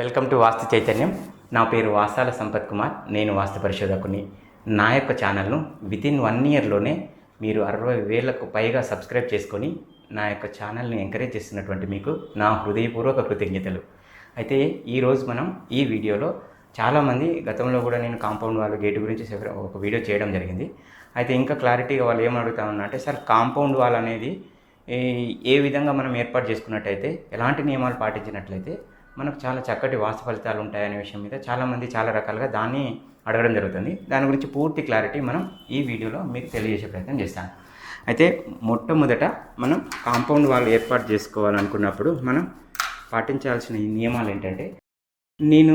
Welcome to వాస్తు చైతన్యం. నా పేరు వాసాల సంపత్ కుమార్. నేను వాస్తు పరిశోధకుని. నా యొక్క ఛానల్ను వితిన్ వన్ ఇయర్లోనే మీరు అరవై వేలకు పైగా సబ్స్క్రైబ్ చేసుకొని నా యొక్క ఛానల్ని ఎంకరేజ్ చేస్తున్నటువంటి మీకు నా హృదయపూర్వక కృతజ్ఞతలు. అయితే ఈరోజు మనం ఈ వీడియోలో చాలామంది గతంలో కూడా నేను కాంపౌండ్ వాళ్ళ గేట్ గురించి ఒక వీడియో చేయడం జరిగింది. అయితే ఇంకా క్లారిటీగా వాళ్ళు ఏమని అడుగుతా అంటే సార్ కాంపౌండ్ వాల్ అనేది ఏ విధంగా మనం ఏర్పాటు చేసుకున్నట్టయితే ఎలాంటి నియమాలు పాటించినట్లయితే మనకు చాలా చక్కటి వాస్తు ఫలితాలు ఉంటాయనే విషయం మీద చాలామంది చాలా రకాలుగా దాన్ని అడగడం జరుగుతుంది. దాని గురించి పూర్తి క్లారిటీ మనం ఈ వీడియోలో మీకు తెలియజేసే ప్రయత్నం చేస్తాను. అయితే మొట్టమొదట మనం కాంపౌండ్ వాల్ ఏర్పాటు చేసుకోవాలనుకున్నప్పుడు మనం పాటించాల్సిన ఈ నియమాలు ఏంటంటే నేను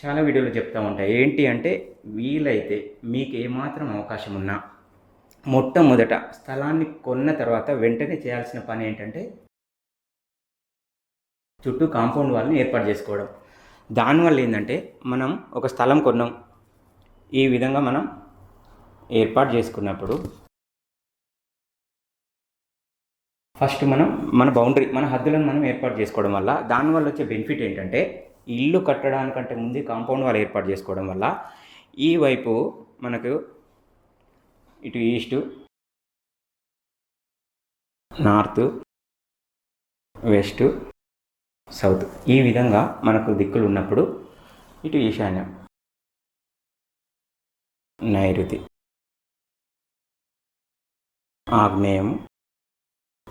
చాలా వీడియోలు చెప్తా ఉంటాయి ఏంటి అంటే వీలైతే మీకు ఏమాత్రం అవకాశం ఉన్నా మొట్టమొదట స్థలాన్ని కొన్న తర్వాత వెంటనే చేయాల్సిన పని ఏంటంటే చుట్టూ కాంపౌండ్ వాళ్ళని ఏర్పాటు చేసుకోవడం. దానివల్ల ఏంటంటే మనం ఒక స్థలం కొన్నాం. ఈ విధంగా మనం ఏర్పాటు చేసుకున్నప్పుడు ఫస్ట్ మనం మన బౌండరీ మన హద్దులను మనం ఏర్పాటు చేసుకోవడం వల్ల దానివల్ల వచ్చే బెనిఫిట్ ఏంటంటే ఇల్లు కట్టడానికంటే ముందే కాంపౌండ్ వాళ్ళు ఏర్పాటు చేసుకోవడం వల్ల ఈ వైపు మనకు ఇటు ఈస్ట్ నార్త్ వెస్ట్ సౌత్. ఈ విధంగా మనకు దిక్కులు ఉన్నప్పుడు ఇటు ఈశాన్యం. నైరుతి. ఆగ్నేయం.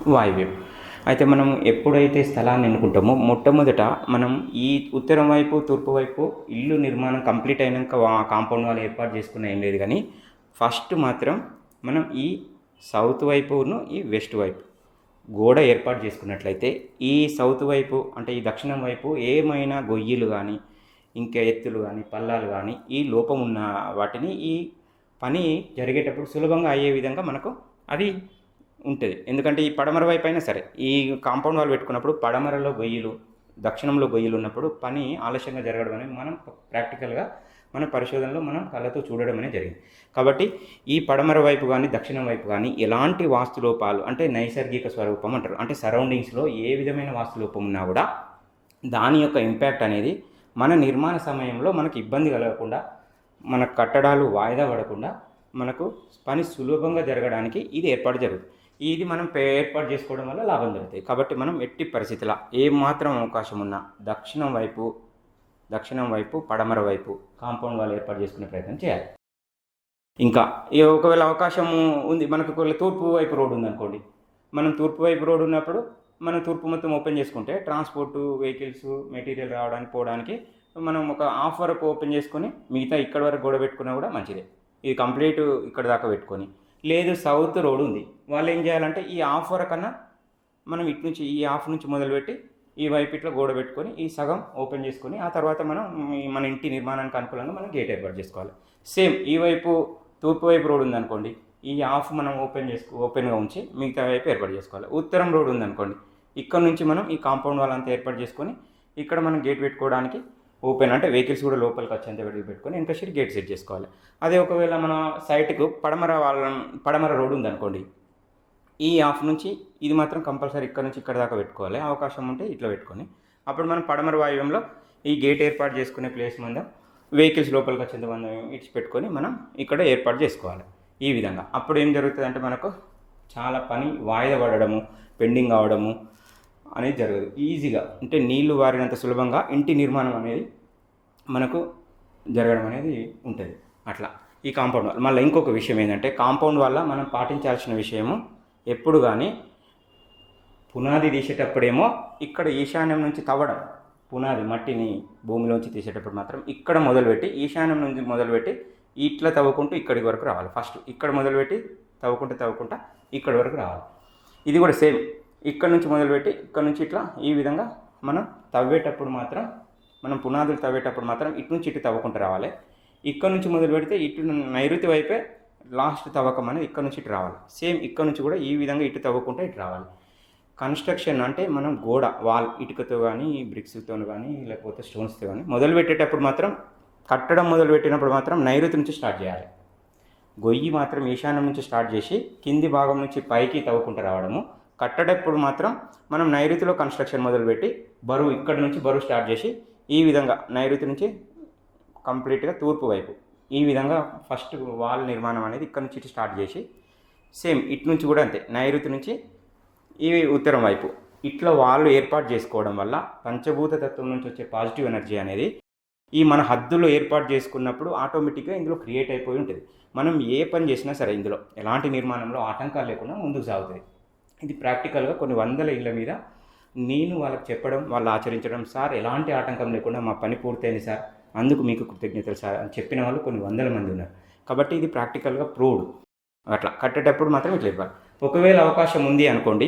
వాయువ్యం. అయితే మనం ఎప్పుడైతే స్థలాన్ని ఎన్నుకుంటామో మొట్టమొదట మనం ఈ ఉత్తరం వైపు తూర్పు వైపు ఇల్లు నిర్మాణం కంప్లీట్ అయినాక వా- కాంపౌండ్ వాళ్ళు ఏర్పాటు చేసుకున్న ఏం లేదు కానీ ఫస్ట్ మాత్రం మనం ఈ సౌత్ వైపును ఈ వెస్ట్ వైపు. గోడ ఏర్పాటు చేసుకున్నట్లయితే ఈ సౌత్ వైపు అంటే ఈ దక్షిణం వైపు ఏమైనా గొయ్యిలు కానీ ఇంకా ఎత్తులు కానీ పల్లాలు కానీ ఈ లోపం ఉన్న వాటిని ఈ పని జరిగేటప్పుడు సులభంగా అయ్యే విధంగా మనకు అది ఉంటుంది. ఎందుకంటే ఈ పడమర వైపు అయినా సరే ఈ కాంపౌండ్ వాల్ పెట్టుకున్నప్పుడు పడమరలో గొయ్యిలు దక్షిణంలో గొయ్యిలు ఉన్నప్పుడు పని ఆలస్యంగా జరగడం అనేది మనం ప్రాక్టికల్గా మన పరిశోధనలో మనం కళ్ళతో చూడడం అనేది జరిగింది. కాబట్టి ఈ పడమర వైపు కానీ దక్షిణం వైపు కానీ ఎలాంటి వాస్తులోపాలు అంటే నైసర్గిక స్వరూపం అంటారు. అంటే సరౌండింగ్స్లో ఏ విధమైన వాస్తులోపం ఉన్నా కూడా దాని యొక్క ఇంపాక్ట్ అనేది మన నిర్మాణ సమయంలో మనకు ఇబ్బంది కలగకుండా మన కట్టడాలు వాయిదా పడకుండా మనకు పని సులభంగా జరగడానికి ఇది ఏర్పాటు జరుగుతుంది. ఇది మనం ఏర్పాటు చేసుకోవడం వల్ల లాభం జరుగుతాయి కాబట్టి మనం ఎట్టి పరిస్థితుల ఏ మాత్రం అవకాశం ఉన్నా దక్షిణం వైపు దక్షిణం వైపు పడమర వైపు కాంపౌండ్ వాళ్ళు ఏర్పాటు చేసుకునే ప్రయత్నం చేయాలి. ఇంకా ఒకవేళ అవకాశం ఉంది మనకు ఒకవేళ తూర్పు వైపు రోడ్డు ఉందనుకోండి. మనం తూర్పు వైపు రోడ్డు ఉన్నప్పుడు మనం తూర్పు మొత్తం ఓపెన్ చేసుకుంటే ట్రాన్స్పోర్ట్ వెహికల్స్ మెటీరియల్ రావడానికి పోవడానికి మనం ఒక హాఫ్ వరకు ఓపెన్ చేసుకొని మిగతా ఇక్కడ వరకు గోడ పెట్టుకున్నా కూడా మంచిదే. ఇది కంప్లీట్ ఇక్కడ దాకా పెట్టుకొని. లేదు సౌత్ రోడ్ ఉంది. వాళ్ళు ఏం చేయాలంటే ఈ హాఫ్ వరకు మనం ఇటు నుంచి ఈ హాఫ్ నుంచి మొదలుపెట్టి ఈ వైపు ఇట్లా గోడ పెట్టుకొని ఈ సగం ఓపెన్ చేసుకొని ఆ తర్వాత మనం మన ఇంటి నిర్మాణానికి అనుకూలంగా మనం గేట్ ఏర్పాటు చేసుకోవాలి. సేమ్ ఈ వైపు తూర్పు వైపు రోడ్ ఉందనుకోండి ఈ హాఫ్ మనం ఓపెన్ చేసుకో ఓపెన్గా ఉంచి మిగతా వైపు ఏర్పాటు చేసుకోవాలి. ఉత్తరం రోడ్ ఉందనుకోండి ఇక్కడ నుంచి మనం ఈ కాంపౌండ్ వాళ్ళంతా ఏర్పాటు చేసుకొని ఇక్కడ మనం గేట్ పెట్టుకోవడానికి ఓపెన్ అంటే వెహికల్స్ కూడా లోపలికి వచ్చేంత వెడికి పెట్టుకొని వెనక షీట్ గేట్ సెట్ చేసుకోవాలి. అదే ఒకవేళ మన సైట్కు పడమర వాళ్ళ పడమర రోడ్ ఉందనుకోండి ఈ హాఫ్ నుంచి ఇది మాత్రం కంపల్సరీ ఇక్కడ నుంచి ఇక్కడ దాకా పెట్టుకోవాలి. అవకాశం ఉంటే ఇట్లా పెట్టుకొని. అప్పుడు మనం పడమర వాయువ్యంలో ఈ గేట్ ఏర్పాటు చేసుకునే ప్లేస్ ముందు వెహికల్స్ లోపలికి వచ్చేంత మంది ఇట్స్ పెట్టుకొని మనం ఇక్కడ ఏర్పాటు చేసుకోవాలి. ఈ విధంగా. అప్పుడు ఏం జరుగుతుంది అంటే మనకు చాలా పని వాయిదా పడడము పెండింగ్ అవడము అనేది జరగదు. ఈజీగా అంటే నీళ్ళు వారినంత సులభంగా ఇంటి నిర్మాణం అనేది మనకు జరగడం అనేది ఉంటుంది. అట్లా. ఈ కాంపౌండ్ వల్ల. మళ్ళీ ఇంకొక విషయం ఏంటంటే కాంపౌండ్ వల్ల మనం పాటించాల్సిన విషయము ఎప్పుడు కానీ పునాది తీసేటప్పుడేమో ఇక్కడ ఈశాన్యం నుంచి తవ్వడం. పునాది మట్టిని భూమిలోంచి తీసేటప్పుడు మాత్రం ఇక్కడ మొదలుపెట్టి ఈశాన్యం నుంచి మొదలుపెట్టి ఇట్లా తవ్వుకుంటూ ఇక్కడి వరకు రావాలి. ఫస్ట్ ఇక్కడ మొదలుపెట్టి తవ్వుకుంటూ తవ్వుకుంటా ఇక్కడి వరకు రావాలి. ఇది కూడా సేమ్. ఇక్కడ నుంచి మొదలుపెట్టి ఇక్కడ నుంచి ఇట్లా ఈ విధంగా మనం తవ్వేటప్పుడు మాత్రం మనం పునాదులు తవ్వేటప్పుడు మాత్రం ఇటు నుంచి ఇటు తవ్వుకుంటూ రావాలి. ఇక్కడ నుంచి మొదలు పెడితే ఇటు నైరుతి వైపే లాస్ట్ తవ్వకం అనేది ఇక్కడ నుంచి ఇటు రావాలి. సేమ్ ఇక్కడ నుంచి కూడా ఈ విధంగా ఇటు తవ్వకుండా ఇటు రావాలి. కన్స్ట్రక్షన్ అంటే మనం గోడ వాల్ ఇటుకతో కానీ బ్రిక్స్తో కానీ లేకపోతే స్టోన్స్తో కానీ మొదలు పెట్టేటప్పుడు మాత్రం కట్టడం మొదలు పెట్టినప్పుడు మాత్రం నైరుతి నుంచి స్టార్ట్ చేయాలి. గొయ్యి మాత్రం ఈశాన్యం నుంచి స్టార్ట్ చేసి కింది భాగం నుంచి పైకి తవ్వుకుంటూ రావడము. కట్టడప్పుడు మాత్రం మనం నైరుతిలో కన్స్ట్రక్షన్ మొదలుపెట్టి బరువు ఇక్కడ నుంచి బరువు స్టార్ట్ చేసి ఈ విధంగా నైరుతి నుంచి కంప్లీట్గా తూర్పు వైపు ఈ విధంగా ఫస్ట్ వాల్ నిర్మాణం అనేది ఇక్కడ నుంచి స్టార్ట్ చేసి సేమ్ ఇటు నుంచి కూడా అంతే నైరుతి నుంచి ఇవి ఉత్తరం వైపు. ఇట్లా వాళ్ళు ఏర్పాటు చేసుకోవడం వల్ల పంచభూత తత్వం నుంచి వచ్చే పాజిటివ్ ఎనర్జీ అనేది ఈ మన హద్దులో ఏర్పాటు చేసుకున్నప్పుడు ఆటోమేటిక్గా ఇందులో క్రియేట్ అయిపోయి ఉంటుంది. మనం ఏ పని చేసినా సరే ఇందులో ఎలాంటి నిర్మాణంలో ఆటంకాలు లేకుండా ముందుకు సాగుతుంది ఇది ప్రాక్టికల్గా కొన్ని వందల ఇళ్ళ మీద నేను వాళ్ళకి చెప్పడం వాళ్ళు ఆచరించడం సార్ ఎలాంటి ఆటంకం లేకుండా మా పని పూర్తయింది సార్. అందుకు మీకు కృతజ్ఞతలు సార్ అని చెప్పిన వాళ్ళు కొన్ని వందల మంది ఉన్నారు. కాబట్టి ఇది ప్రాక్టికల్గా ప్రూవ్డ్ అట్లా కట్టేటప్పుడు మాత్రం ఇట్లా ఇవ్వాలి ఒకవేళ అవకాశం ఉంది అనుకోండి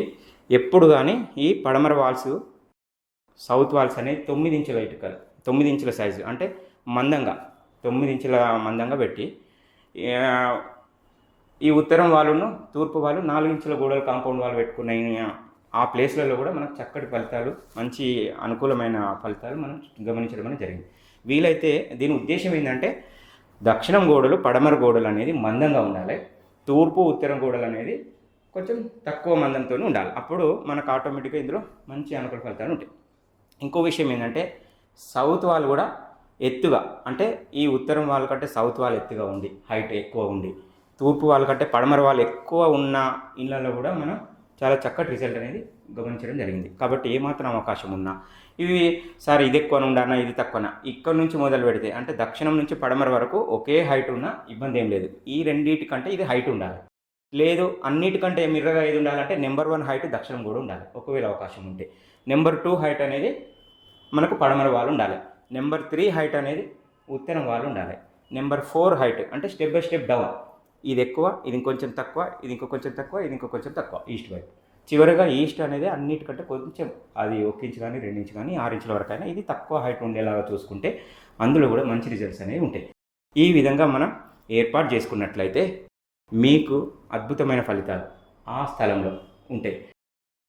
ఎప్పుడు కానీ ఈ పడమర వాల్స్ సౌత్ వాల్స్ అనేది తొమ్మిది ఇంచుల ఇటుకలు తొమ్మిది ఇంచుల సైజు అంటే మందంగా తొమ్మిది ఇంచుల మందంగా పెట్టి ఈ ఉత్తరం వాళ్ళను తూర్పు వాళ్ళు నాలుగు ఇంచుల గోడలు కాంపౌండ్ వాళ్ళు పెట్టుకున్న ఆ ప్లేస్లలో కూడా మనకు చక్కటి ఫలితాలు మంచి అనుకూలమైన ఫలితాలు మనం గమనించడం అనేది జరిగింది. వీలైతే దీని ఉద్దేశం ఏంటంటే దక్షిణం గోడలు పడమర గోడలు అనేది మందంగా ఉండాలి. తూర్పు ఉత్తరం గోడలు అనేది కొంచెం తక్కువ మందంతో ఉండాలి. అప్పుడు మనకు ఆటోమేటిక్గా ఇందులో మంచి అనుకూల ఫలితాలు ఉంటాయి. ఇంకో విషయం ఏంటంటే సౌత్ వాల్ కూడా ఎత్తుగా అంటే ఈ ఉత్తరం వాళ్ళ కంటే సౌత్ వాల్ ఎత్తుగా ఉంది హైట్ ఎక్కువ ఉండి తూర్పు వాళ్ళ కంటే పడమర వాళ్ళు ఎక్కువ ఉన్న ఇళ్ళలో కూడా మనం చాలా చక్కటి రిజల్ట్ అనేది గమనించడం జరిగింది. కాబట్టి ఏమాత్రం అవకాశం ఉన్నా ఇవి సార్ ఇది ఎక్కువ ఉండానా ఇది తక్కువనా? ఇక్కడ నుంచి మొదలు పెడితే అంటే దక్షిణం నుంచి పడమర వరకు ఒకే హైట్ ఉన్నా ఇబ్బంది ఏం లేదు. ఈ రెండింటికంటే ఇది హైట్ ఉండాలి. లేదు అన్నిటికంటే మిర్రగా ఏది ఉండాలంటే నెంబర్ వన్ హైట్ దక్షిణం కూడా ఉండాలి. ఒకవేళ అవకాశం ఉంటే. నెంబర్ టూ హైట్ అనేది మనకు పడమర వాళ్ళు ఉండాలి. నెంబర్ త్రీ హైట్ అనేది ఉత్తరం వాళ్ళు ఉండాలి. నెంబర్ ఫోర్ హైట్ అంటే స్టెప్ బై స్టెప్ డౌన్ ఇది ఎక్కువ ఇది ఇంకొంచెం తక్కువ ఇది ఇంకో కొంచెం తక్కువ ఇది ఇంకో కొంచెం తక్కువ ఈస్ట్ వైపు చివరిగా ఈస్ట్ అనేది అన్నిటికంటే కొంచెం అది ఒక ఇంచు కానీ రెండు ఇంచు కానీ ఆరు ఇంచుల వరకు అయినా ఇది తక్కువ హైట్ ఉండేలాగా చూసుకుంటే అందులో కూడా మంచి రిజల్ట్స్ అనేవి ఉంటాయి. ఈ విధంగా మనం ఏర్పాటు చేసుకున్నట్లయితే మీకు అద్భుతమైన ఫలితాలు ఆ స్థలంలో ఉంటాయి.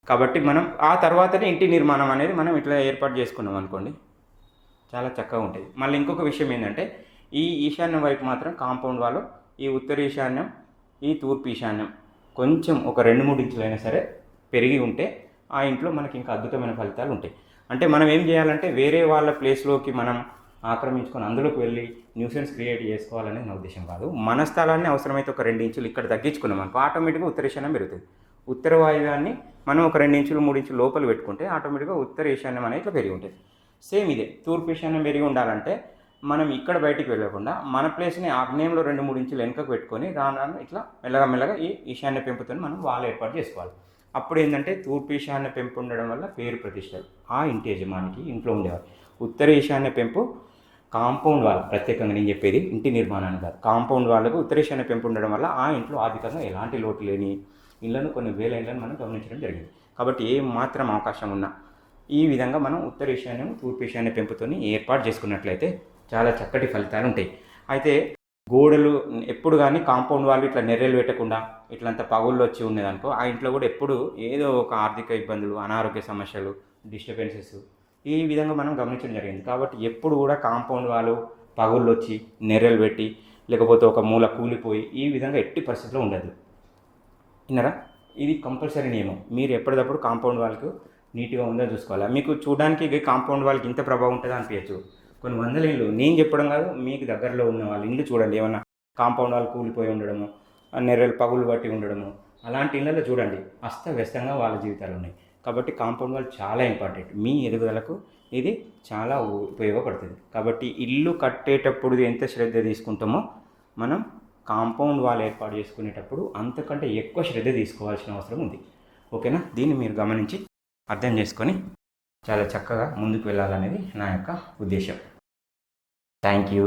కాబట్టి మనం ఆ తర్వాతనే ఇంటి నిర్మాణం అనేది మనం ఇట్లా ఏర్పాటు చేసుకున్నాం అనుకోండి చాలా చక్కగా ఉంటుంది మళ్ళీ ఇంకొక విషయం ఏంటంటే ఈ ఈశాన్యం వైపు మాత్రం కాంపౌండ్ వాళ్ళు ఈ ఉత్తర ఈశాన్యం ఈ తూర్పు ఈశాన్యం కొంచెం ఒక రెండు మూడు ఇంచులైనా సరే పెరిగి ఉంటే ఆ ఇంట్లో మనకి ఇంకా అద్భుతమైన ఫలితాలు ఉంటాయి. అంటే మనం ఏం చేయాలంటే వేరే వాళ్ళ ప్లేస్లోకి మనం ఆక్రమించుకొని అందులోకి వెళ్ళి న్యూసెన్స్ క్రియేట్ చేసుకోవాలనేది నా ఉద్దేశం కాదు. మన స్థలాన్ని అవసరమైతే ఒక రెండు ఇంచులు ఇక్కడ తగ్గించుకున్నాం అనుకో ఆటోమేటిక్గా ఉత్తర ఈశాన్యం పెరుగుతుంది. ఉత్తర వాయువ్యాన్ని మనం ఒక రెండు ఇంచులు మూడు ఇంచులు లోపల పెట్టుకుంటే ఆటోమేటిక్గా ఉత్తర ఈశాన్యం అనేది ఇట్లా పెరిగి ఉంటుంది. సేమ్ ఇదే. తూర్పు ఈశాన్యం పెరిగి ఉండాలంటే మనం ఇక్కడ బయటికి వెళ్ళకుండా మన ప్లేస్ని ఆగ్నేయంలో రెండు మూడు ఇంచులు వెనుకకు పెట్టుకొని రాను రాను ఇట్లా మెల్లగా మెల్లగా ఈ ఈశాన్య పెంపుతో మనం వాళ్ళు ఏర్పాటు చేసుకోవాలి. అప్పుడు ఏంటంటే తూర్పు ఈశాన్య పెంపు ఉండడం వల్ల పేరు ప్రతిష్టలు ఆ ఇంటి యజమానికి ఇంట్లో ఉండేవారు. ఉత్తర ఈశాన్య పెంపు కాంపౌండ్ వాళ్ళ ప్రత్యేకంగా నేను చెప్పేది ఇంటి నిర్మాణాన్ని కాదు. కాంపౌండ్ వాళ్ళకు ఉత్తర ఈశాన్య పెంపు ఉండడం వల్ల ఆ ఇంట్లో ఆర్థికంగా ఎలాంటి లోటు లేని ఇళ్ళను కొన్ని వేల ఇళ్ళను మనం గమనించడం జరిగింది. కాబట్టి ఏ మాత్రం అవకాశం ఉన్నా ఈ విధంగా మనం ఉత్తర ఈశాన్యం తూర్పు ఈశాన్య పెంపుతోని ఏర్పాటు చేసుకున్నట్లయితే చాలా చక్కటి ఫలితాలు ఉంటాయి. అయితే గోడలు ఎప్పుడు కానీ కాంపౌండ్ వాళ్ళు ఇట్లా నెర్రెలు పెట్టకుండా ఇట్లంతా పగుళ్ళు వచ్చి ఉండేదనుకో ఆ ఇంట్లో కూడా ఎప్పుడు ఏదో ఒక ఆర్థిక ఇబ్బందులు అనారోగ్య సమస్యలు డిస్టర్బెన్సెస్ ఈ విధంగా మనం గమనించడం జరిగింది. కాబట్టి ఎప్పుడు కూడా కాంపౌండ్ వాళ్ళు పగుళ్ళు వచ్చి నెర్రెలు పెట్టి లేకపోతే ఒక మూల కూలిపోయి ఈ విధంగా ఎట్టి పరిస్థితిలో ఉండదు. విన్నారా? ఇది కంపల్సరీ నియమం. మీరు ఎప్పటికప్పుడు కాంపౌండ్ వాళ్ళకు నీట్గా ఉందో చూసుకోవాలి? మీకు చూడడానికి కాంపౌండ్ వాళ్ళకి ఇంత ప్రభావం ఉంటుందో అనిపించచ్చు కొన్ని వందల ఇళ్ళు నేను చెప్పడం కాదు మీకు దగ్గరలో ఉన్న వాళ్ళ ఇల్లు చూడండి. ఏమన్నా కాంపౌండ్ వాళ్ళు కూలిపోయి ఉండడము నెర్రలు పగులు పట్టి ఉండడము అలాంటి ఇళ్ళలో చూడండి. అస్తవ్యస్తంగా వాళ్ళ జీవితాలు ఉన్నాయి. కాబట్టి కాంపౌండ్ వాళ్ళు చాలా ఇంపార్టెంట్. మీ ఎదుగుదలకు ఇది చాలా ఉపయోగపడుతుంది. కాబట్టి ఇల్లు కట్టేటప్పుడు ఎంత శ్రద్ధ తీసుకుంటామో మనం కాంపౌండ్ వాళ్ళు ఏర్పాటు చేసుకునేటప్పుడు అంతకంటే ఎక్కువ శ్రద్ధ తీసుకోవాల్సిన అవసరం ఉంది. ఓకేనా? దీన్ని మీరు గమనించి అర్థం చేసుకొని చాలా చక్కగా ముందుకు వెళ్ళాలనేది నా యొక్క ఉద్దేశం. Thank you